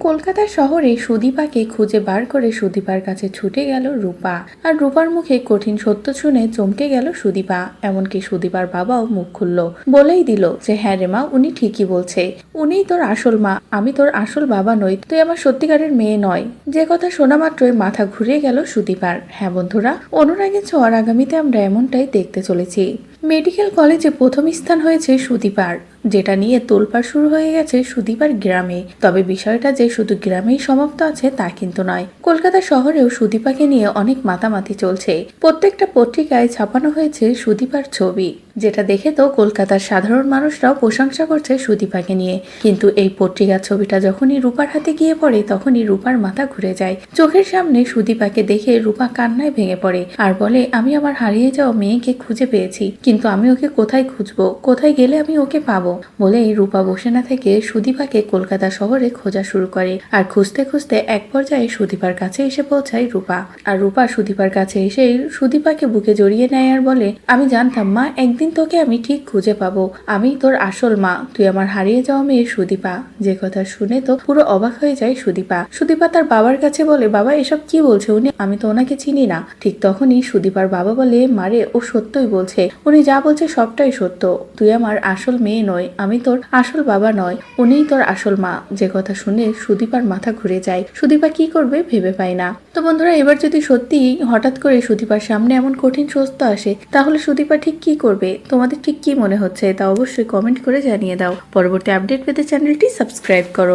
কলকাতার শহরে সুদীপাকে খুঁজে বার করে সুদীপার কাছে ছুটে গেল রূপা। আর রূপার মুখে কঠিন সত্য শুনে চমকে গেল সুদীপা। এমনকি সুদীপার বাবাও মুখ খুলল। বলেই দিল যে হ্যাঁ রে মা, উনি ঠিকই বলছে। উনিই তোর আসল মা। আমি তোর আসল বাবা নই। তুই আমার সত্যিকারের মেয়ে নয়। যে কথা শোনা মাত্রই মাথা ঘুরে গেল সুদীপার। হ্যাঁ বন্ধুরা, অনুরাগের ছোঁয়ার আগামীতে আমরা এমনটাই দেখতে চলেছি। মেডিকেল কলেজে প্রথম স্থান হয়েছে সুদীপার। যেটা নিয়ে তোলপাড় শুরু হয়ে গেছে সুদীপার গ্রামে। তবে বিষয়টা যে শুধু গ্রামেই সমাপ্ত আছে তা কিন্তু নয়। কলকাতা শহরেও সুদীপাকে নিয়ে অনেক মাতামাতি চলছে। প্রত্যেকটা পত্রিকায় ছাপানো হয়েছে সুদীপার ছবি, যেটা দেখে তো কলকাতার সাধারণ মানুষরাও প্রশংসা করছে সুদীপাকে নিয়ে। কিন্তু এই পত্রিকার ছবিটা যখনই রূপার হাতে গিয়ে পড়ে, তখনই রূপার মাথা ঘুরে যায়। চোখের সামনে সুদীপাকে দেখে রূপা কান্নায় ভেঙে পড়ে আর বলে, আমি আমার হারিয়ে যাওয়া মেয়েকে খুঁজে পেয়েছি, কিন্তু আমি ওকে কোথায় খুঁজবো? কোথায় গেলে আমি ওকে পাবো? বলে রূপা বসে না থেকে সুদীপাকে কলকাতা শহরে খোঁজা শুরু করে। আর খুঁজতে খুঁজতে এক পর্যায়ে সুদীপার কাছে এসে পৌঁছায় রূপা। আর রূপা সুদীপার কাছে এসে সুদীপাকে বুকে জড়িয়ে নেয় আর বলে, আমি জানতাম, মা, একদিন তোকে আমি ঠিক খুঁজে পাবো। আমি তোর আসল মা। তুই আমার হারিয়ে যাওয়া মেয়ে সুদীপা। যে কথা শুনে তো পুরো অবাক হয়ে যায় সুদীপা। সুদীপা তার বাবার কাছে বলে, বাবা, এসব কি বলছে উনি? আমি তো ওনাকে চিনি না। ঠিক তখনই সুদীপার বাবা বলে, মারে, ও সত্যই বলছে। উনি যা বলছে সবটাই সত্য। তুই আমার আসল মেয়ে নয়, আমি তোর আসল বাবা নয়। উনিই তোর আসল মা। যে কথা শুনে সুদীপার মাথা ঘুরে যায়। সুদীপা কি করবে ভেবে পায় না। তো বন্ধুরা, এবার যদি সত্যি হঠাৎ করে সুদীপার সামনে এমন কঠিন সত্য আসে, তাহলে সুদীপা ঠিক কি করবে? তোমাদের ঠিক কি মনে হচ্ছে? তা অবশ্যই কমেন্ট করে জানিয়ে দাও। পরবর্তী আপডেট পেতে চ্যানেলটি সাবস্ক্রাইব করো।